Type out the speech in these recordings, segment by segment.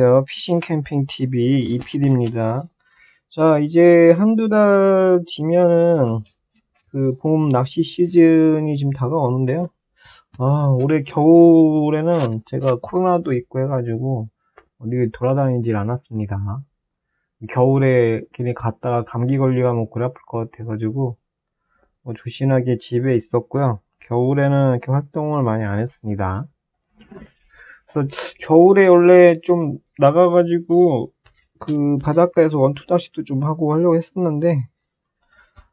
네, 안녕하세요. 피싱 캠핑 TV 이PD입니다. 자, 이제 한두 달 뒤면은 그 봄 낚시 시즌이 지금 다가오는데요. 아, 올해 겨울에는 제가 코로나도 있고 해가지고 어디 돌아다니질 않았습니다. 겨울에 괜히 갔다가 감기 걸리가면 골 아플 것 같아가지고 뭐 조신하게 집에 있었고요. 겨울에는 이렇게 활동을 많이 안 했습니다. 그래서 겨울에 원래 좀 나가가지고 그 바닷가에서 원투 낚시도 좀 하고 하려고 했었는데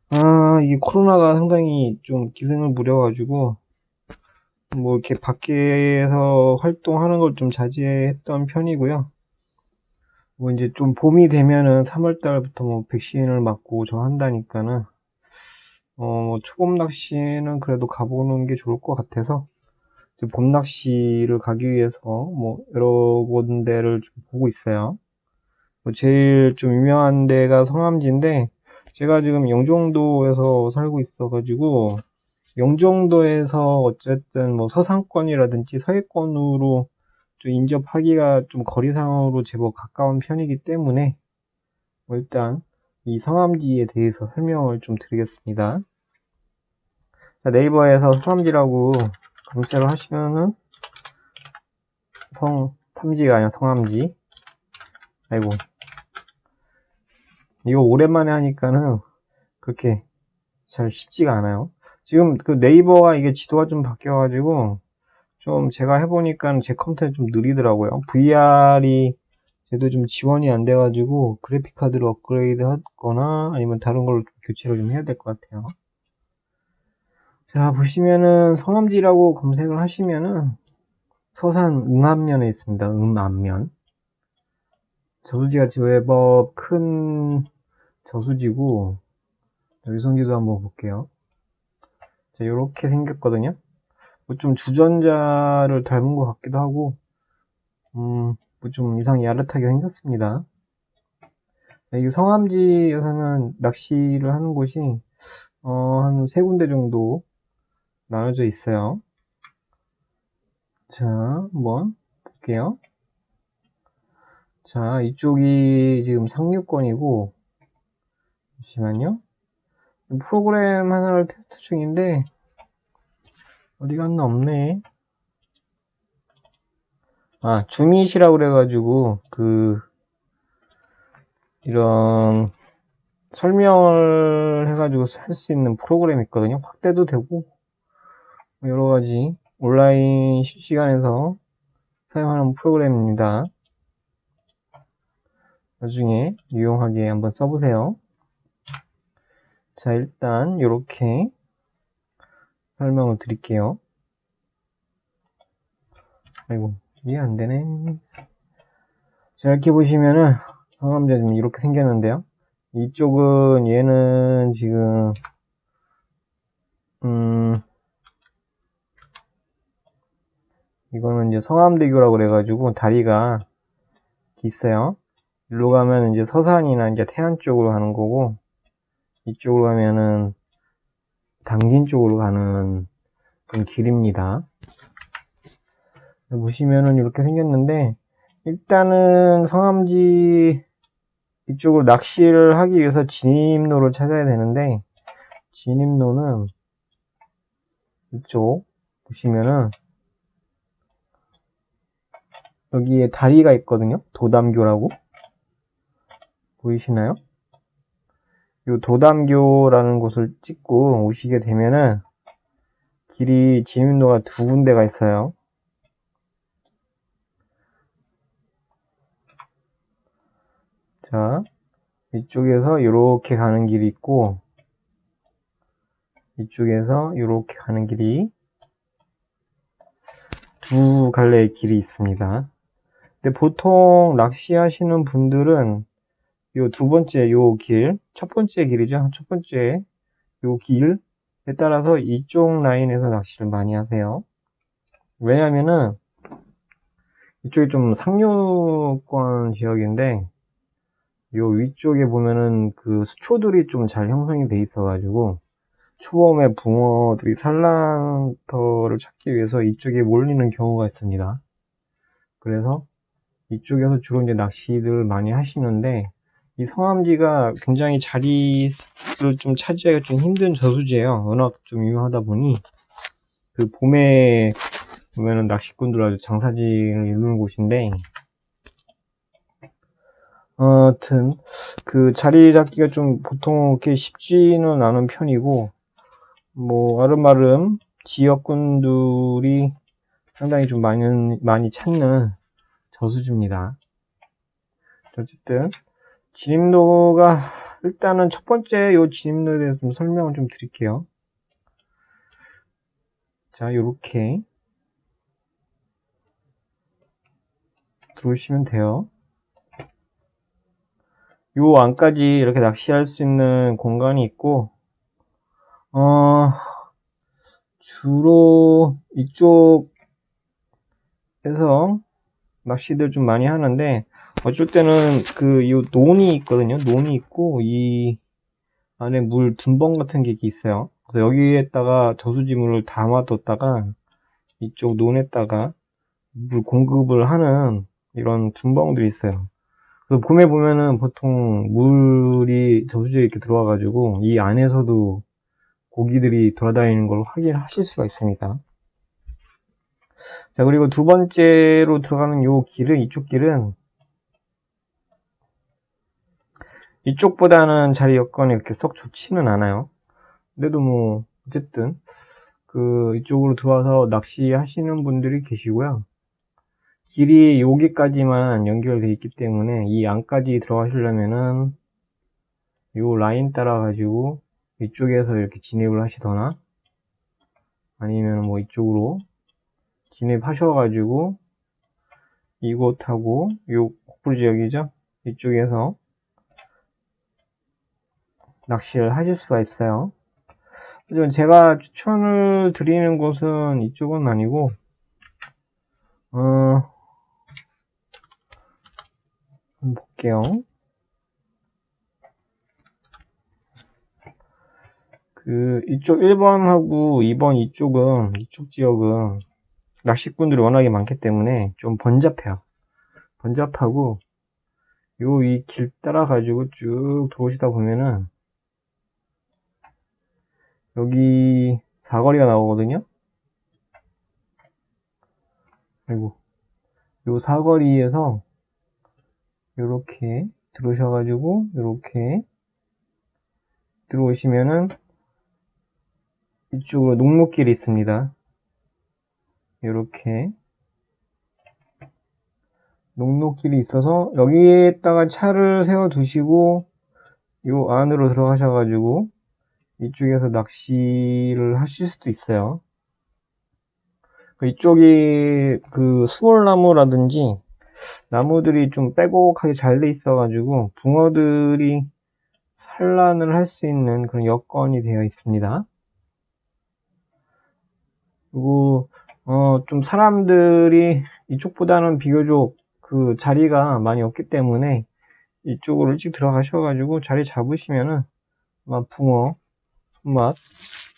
아 이게 코로나가 상당히 좀 기승을 부려가지고 뭐 이렇게 밖에서 활동하는 걸 좀 자제했던 편이고요. 뭐 이제 좀 봄이 되면은 3월 달부터 뭐 백신을 맞고 저 한다니까는 어 초봄 낚시는 그래도 가보는 게 좋을 것 같아서 봄 낚시를 가기 위해서 뭐 여러 군데를 좀 보고 있어요. 뭐 제일 좀 유명한 데가 성암지인데 제가 지금 영종도에서 살고 있어가지고 영종도에서 어쨌든 뭐 서상권이라든지 서해권으로 좀 인접하기가 좀 거리상으로 제법 가까운 편이기 때문에 뭐 일단 이 성암지에 대해서 설명을 좀 드리겠습니다. 네이버에서 성암지라고 검색을 하시면은 성 삼지가 아니라 성암지. 아이고. 이거 오랜만에 하니까는 그렇게 잘 쉽지가 않아요. 지금 그 네이버가 이게 지도가 좀 바뀌어 가지고 좀 제가 해보니까 제 컴퓨터는 좀 느리더라고요. VR이 제도 좀 지원이 안 돼 가지고 그래픽카드를 업그레이드 하거나 아니면 다른 걸로 교체를 좀 해야 될 것 같아요 자, 보시면은 성암지라고 검색을 하시면은 서산 응암면에 있습니다. 응암면. 저수지가 제법 큰 저수지고 위성지도 한번 볼게요. 자, 이렇게 생겼거든요. 뭐 좀 주전자를 닮은 것 같기도 하고 음, 뭐 좀 이상 야릇하게 생겼습니다. 이 성암지에서는 낚시를 하는 곳이 어, 한 세 군데 정도 나눠져 있어요. 자, 한번 볼게요. 자, 이쪽이 지금 상류권이고, 잠시만요. 프로그램 하나를 테스트 중인데, 어디 갔나 없네. 아, 주밋이라고 그래가지고, 그, 이런, 설명을 해가지고 할 수 있는 프로그램이 있거든요. 확대도 되고, 여러 가지 온라인 실시간에서 사용하는 프로그램입니다. 나중에 유용하게 한번 써보세요. 자, 일단 이렇게 설명을 드릴게요. 아이고, 이해 안 되네. 자, 이렇게 보시면은 성함자 좀 이렇게 생겼는데요. 이쪽은 얘는 지금 음 이거는 이제 성암대교라고 그래가지고 다리가 있어요. 일로 가면 이제 서산이나 이제 태안 쪽으로 가는 거고 이쪽으로 가면은 당진 쪽으로 가는 길입니다. 보시면은 이렇게 생겼는데 일단은 성암지 이쪽으로 낚시를 하기 위해서 진입로를 찾아야 되는데 진입로는 이쪽 보시면은 여기에 다리가 있거든요. 도담교라고. 보이시나요? 이 도담교라는 곳을 찍고 오시게 되면은 길이 진입로가 두 군데가 있어요. 자, 이쪽에서 이렇게 가는 길이 있고 이쪽에서 이렇게 가는 길이 두 갈래의 길이 있습니다. 근데 보통 낚시 하시는 분들은 요 두 번째 요 길, 첫 번째 길이죠. 첫 번째 요 길에 따라서 이쪽 라인에서 낚시를 많이 하세요. 왜냐면은 이쪽이 좀 상류권 지역인데 요 위쪽에 보면은 그 수초들이 좀 잘 형성이 돼 있어 가지고 초범의 붕어들이 산란터를 찾기 위해서 이쪽에 몰리는 경우가 있습니다. 그래서 이쪽에서 주로 이제 낚시들 많이 하시는데, 이 성암지가 굉장히 자리를 좀 차지하기가 좀 힘든 저수지예요. 워낙 좀 유명하다 보니, 그 봄에 보면은 낚시꾼들 아주 장사지를 이루는 곳인데, 어, 하여튼, 그 자리 잡기가 좀 보통 이렇게 쉽지는 않은 편이고, 뭐, 아름아름 지역군들이 상당히 좀 많이, 많이 찾는 저수지입니다. 어쨌든, 진입로가, 일단은 첫 번째 요 진입로에 대해서 좀 설명을 좀 드릴게요. 자, 요렇게 들어오시면 돼요. 요 안까지 이렇게 낚시할 수 있는 공간이 있고, 어, 주로 이쪽에서 낚시들 좀 많이 하는데, 어쩔 때는 그, 요 논이 있거든요. 논이 있고, 이 안에 물 둔벙 같은 게 있어요. 그래서 여기에다가 저수지물을 담아뒀다가, 이쪽 논에다가 물 공급을 하는 이런 둔벙들이 있어요. 그래서 봄에 보면은 보통 물이 저수지에 이렇게 들어와가지고 이 안에서도 고기들이 돌아다니는 걸 확인하실 수가 있습니다. 자, 그리고 두 번째로 들어가는 요 길은, 이쪽 길은 이쪽보다는 자리 여건이 이렇게 썩 좋지는 않아요. 그래도 뭐, 어쨌든, 그, 이쪽으로 들어와서 낚시하시는 분들이 계시고요. 길이 여기까지만 연결되어 있기 때문에 이 안까지 들어가시려면은 요 라인 따라 가지고 이쪽에서 이렇게 진입을 하시거나 아니면 뭐 이쪽으로 진입하셔 가지고 이곳하고 요 국불 지역이죠 이쪽에서 낚시를 하실 수가 있어요 하지만 제가 추천을 드리는 곳은 이쪽은 아니고 어 한번 볼게요. 그 이쪽 1번하고 2번 이쪽은 이쪽 지역은 낚시꾼들이 워낙에 많기 때문에 좀 번잡해요. 번잡하고 요 이 길 따라 가지고 쭉 들어오시다 보면은 여기 사거리가 나오거든요. 그리고 요 사거리에서 요렇게 들어오셔가지고 요렇게 들어오시면은 이쪽으로 녹록길이 있습니다. 요렇게 녹록길이 있어서 여기에다가 차를 세워 두시고 요 안으로 들어가셔 가지고 이쪽에서 낚시를 하실 수도 있어요. 이쪽이 그 수월나무라든지 나무들이 좀 빼곡하게 잘 돼 있어 가지고 붕어들이 산란을 할 수 있는 그런 여건이 되어 있습니다. 그리고 어, 좀 사람들이 이쪽보다는 비교적 그 자리가 많이 없기 때문에 이쪽으로 일찍 들어가셔가지고 자리 잡으시면은 아마 붕어 손맛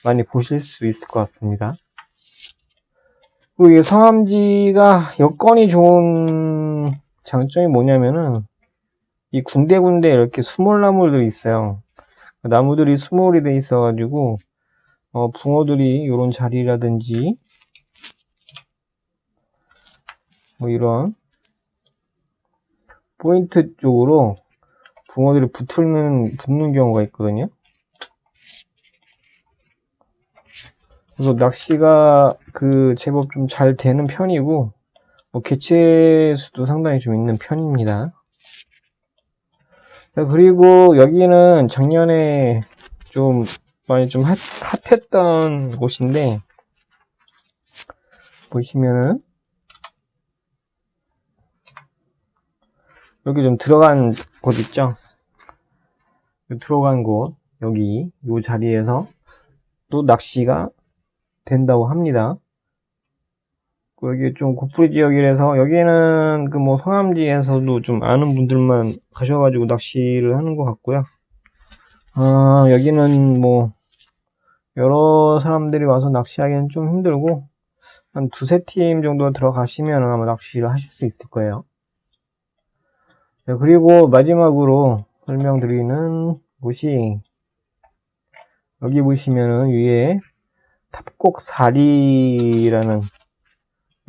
많이 보실 수 있을 것 같습니다. 그리고 이 성암지가 여건이 좋은 장점이 뭐냐면은 이 군데군데 이렇게 수몰나무들이 있어요. 나무들이 수몰이 돼 있어가지고 어, 붕어들이 이런 자리라든지 뭐 이런 포인트 쪽으로 붕어들이 붙는 붙는 경우가 있거든요. 그래서 낚시가 그 제법 좀 잘 되는 편이고 뭐 개체 수도 상당히 좀 있는 편입니다. 그리고 여기는 작년에 좀 많이 좀 핫, 핫했던 곳인데 보시면은 여기 좀 들어간 곳 있죠? 들어간 곳 여기 이 자리에서 또 낚시가 된다고 합니다. 여기 좀 고프리 지역이라서 여기는 그 뭐 성암지에서도 좀 아는 분들만 가셔가지고 낚시를 하는 것 같고요. 아 여기는 뭐 여러 사람들이 와서 낚시하기는 좀 힘들고 한 두세 팀 정도 들어가시면 아마 낚시를 하실 수 있을 거예요. 자, 그리고 마지막으로 설명드리는 곳이 여기 보시면은 위에 탑곡사리라는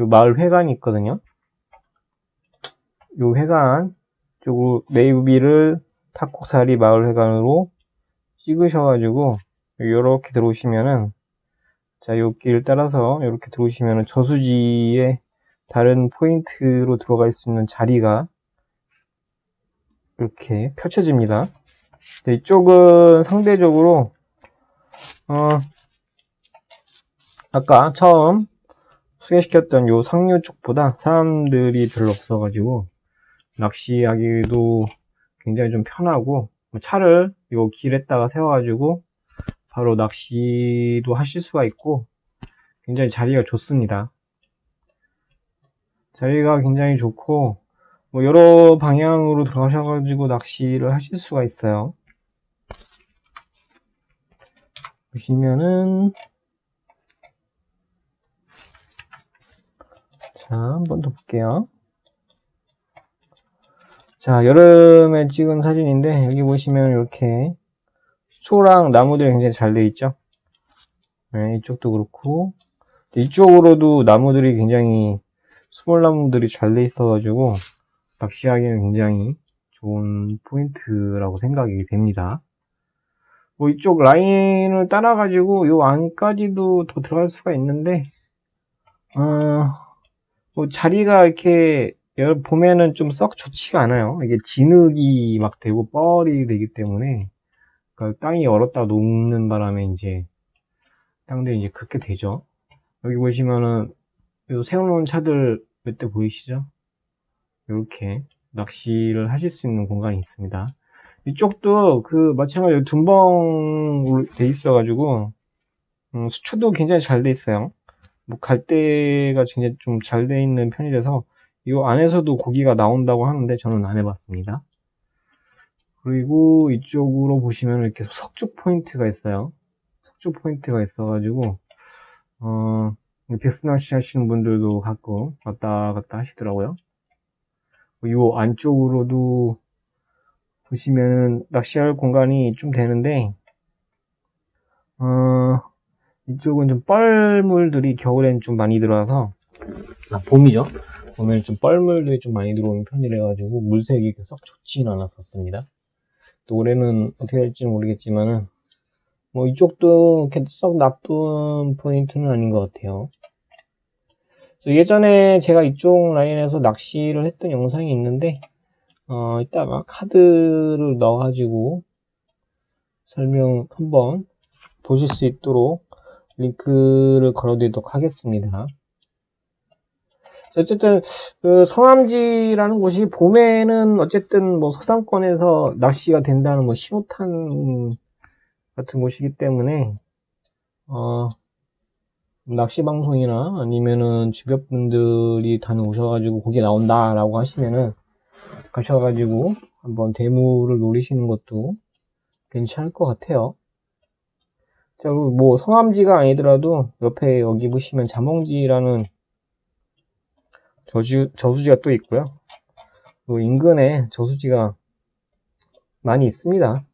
요 마을 회관이 있거든요. 요 회관 쪽으로 네이비를 탑곡사리 마을 회관으로 찍으셔가지고 요렇게 들어오시면은 자, 요 길 따라서 이렇게 들어오시면은 저수지에 다른 포인트로 들어갈 수 있는 자리가 이렇게 펼쳐집니다. 네, 이쪽은 상대적으로 어, 아까 처음 소개시켰던 요 상류 쪽보다 사람들이 별로 없어가지고 낚시하기도 굉장히 좀 편하고 뭐 차를 요 길에다가 세워가지고 바로 낚시도 하실 수가 있고 굉장히 자리가 좋습니다. 자리가 굉장히 좋고 뭐 여러 방향으로 들어가셔가지고 낚시를 하실 수가 있어요. 보시면은 자, 한 번 더 볼게요. 자, 여름에 찍은 사진인데 여기 보시면 이렇게 초랑 나무들이 굉장히 잘 돼 있죠. 네, 이쪽도 그렇고 이쪽으로도 나무들이 굉장히 수몰나무들이 잘 돼 있어가지고 낚시하기에는 굉장히 좋은 포인트라고 생각이 됩니다. 뭐 이쪽 라인을 따라가지고 요 안까지도 더 들어갈 수가 있는데 어, 뭐 자리가 이렇게 여- 보면은 좀썩 좋지가 않아요. 이게 진흙이 막 되고 뻘이 되기 때문에 그러니까 땅이 얼었다 녹는 바람에 이제 땅들이 이제 그렇게 되죠. 여기 보시면은 요 세워놓은 차들 몇 대 보이시죠? 이렇게 낚시를 하실 수 있는 공간이 있습니다. 이쪽도 그 마찬가지로 둔벙으로 돼 있어가지고 음, 수초도 굉장히 잘 돼 있어요. 뭐 갈대가 굉장히 좀 잘 돼 있는 편이라서 이 안에서도 고기가 나온다고 하는데 저는 안 해봤습니다. 그리고 이쪽으로 보시면 이렇게 석축 포인트가 있어요. 석축 포인트가 있어가지고 어, 벽스 낚시 하시는 분들도 가끔 왔다 갔다 하시더라고요. 이 안쪽으로도 보시면 낚시할 공간이 좀 되는데 어, 이쪽은 좀 뻘물들이 겨울엔 좀 많이 들어와서 아, 봄이죠. 봄에는 좀 뻘물들이 좀 많이 들어오는 편이라 가지고 물색이 썩 좋지는 않았었습니다. 또 올해는 어떻게 될지는 모르겠지만은 뭐 이쪽도 썩 나쁜 포인트는 아닌 것 같아요. 예전에 제가 이쪽 라인에서 낚시를 했던 영상이 있는데 어, 이따가 카드를 넣어가지고 설명 한번 보실 수 있도록 링크를 걸어드리도록 하겠습니다. 어쨌든 그 성암지라는 곳이 봄에는 어쨌든 뭐 서상권에서 낚시가 된다는 뭐 신호탄 같은 곳이기 때문에 어, 낚시 방송이나 아니면은 주변 분들이 다녀오셔가지고 거기 나온다라고 하시면은 가셔가지고 한번 대무를 노리시는 것도 괜찮을 것 같아요. 자, 그리고 뭐 성암지가 아니더라도 옆에 여기 보시면 자몽지라는 저주, 저수지가 또 있고요. 또 인근에 저수지가 많이 있습니다.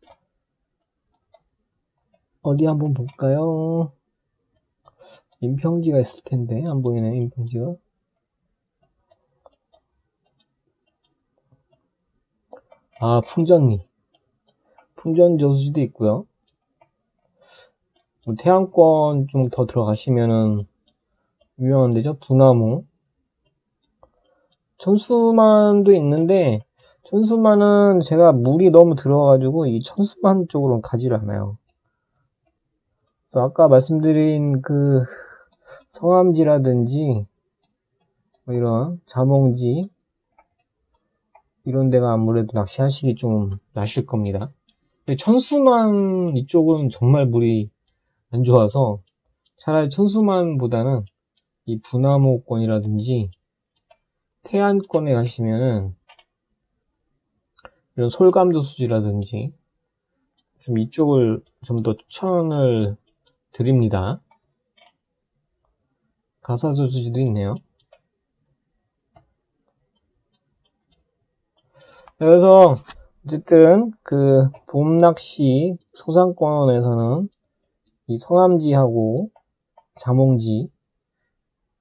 어디 한번 볼까요? 인평지가 있을 텐데 안 보이네 인평지가. 아 풍전리, 풍전 저수지도 있고요. 뭐 태양권 좀 더 들어가시면은 유명한 데죠. 부나무. 천수만도 있는데 천수만은 제가 물이 너무 들어가지고 이 천수만 쪽으로는 가지를 않아요. 그래서 아까 말씀드린 그 성암지라든지 뭐 이런 자몽지 이런 데가 아무래도 낚시하시기 좀 나실 겁니다. 천수만 이쪽은 정말 물이 안 좋아서 차라리 천수만보다는 이 부나무권이라든지 태안권에 가시면은 이런 솔감도 수지라든지 좀 이쪽을 좀 더 추천을 드립니다. 가사도 수지도 있네요. 그래서 어쨌든 그 봄낚시 소상권에서는 이 성암지하고 자몽지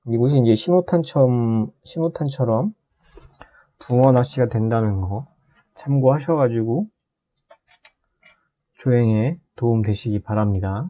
이곳이 이제 신호탄처럼 신호탄처럼 붕어 낚시가 된다는 거 참고하셔가지고 조행에 도움 되시기 바랍니다.